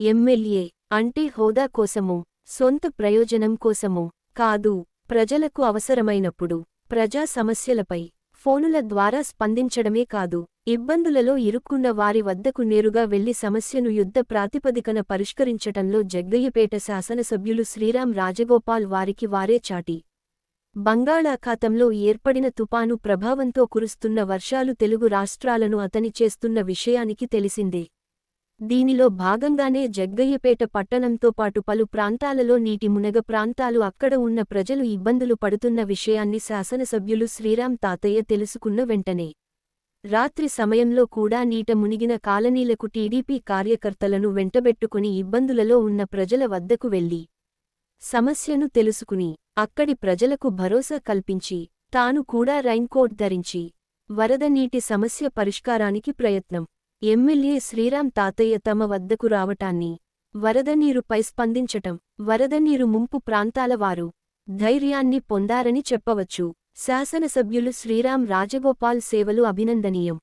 MLA అంటే హోదా కోసమో సొంత ప్రయోజనం కోసమో కాదు ప్రజలకు అవసరమైనప్పుడు ప్రజా సమస్యలపై ఫోనుల ద్వారా స్పందించడమే కాదు ఇబ్బందులలో ఇరుక్కున్న వారి వద్దకు నేరుగా వెళ్ళి సమస్యను యుద్ధ ప్రాతిపదికన పరిష్కరించటంలో జగ్గయ్యపేట శాసనసభ్యులు శ్రీరాం రాజగోపాల్ వారికి వారే చాటి. బంగాళాఖాతంలో ఏర్పడిన తుపాను ప్రభావంతో కురుస్తున్న వర్షాలు తెలుగు రాష్ట్రాలను అతని చేస్తున్న విషయానికి తెలిసిందే. దీనిలో భాగంగానే జగ్గయ్యపేట పట్టణంతో పాటు పలు ప్రాంతాలలో నీటి మునగ ప్రాంతాలు అక్కడ ఉన్న ప్రజలు ఇబ్బందులు పడుతున్న విషయాన్ని శాసనసభ్యులు శ్రీరామ్ తాతయ్య తెలుసుకున్న వెంటనే రాత్రి సమయంలో కూడా నీట మునిగిన కాలనీలకు టీడీపీ కార్యకర్తలను వెంటబెట్టుకుని ఇబ్బందులలో ఉన్న ప్రజల వద్దకు వెళ్ళి సమస్యను తెలుసుకుని అక్కడి ప్రజలకు భరోసా కల్పించి తాను కూడా రైన్కోట్ ధరించి వరద నీటి సమస్య పరిష్కారానికి ప్రయత్నం. ఎమ్మెల్యే శ్రీరాం తాతయ్య తమ వద్దకు రావటాన్ని వరదనీరుపై స్పందించటం వరదనీరు ముంపు ప్రాంతాల వారు ధైర్యాన్ని పొందారని చెప్పవచ్చు. శాసనసభ్యులు శ్రీరాం రాజగోపాల్ సేవలు అభినందనీయం.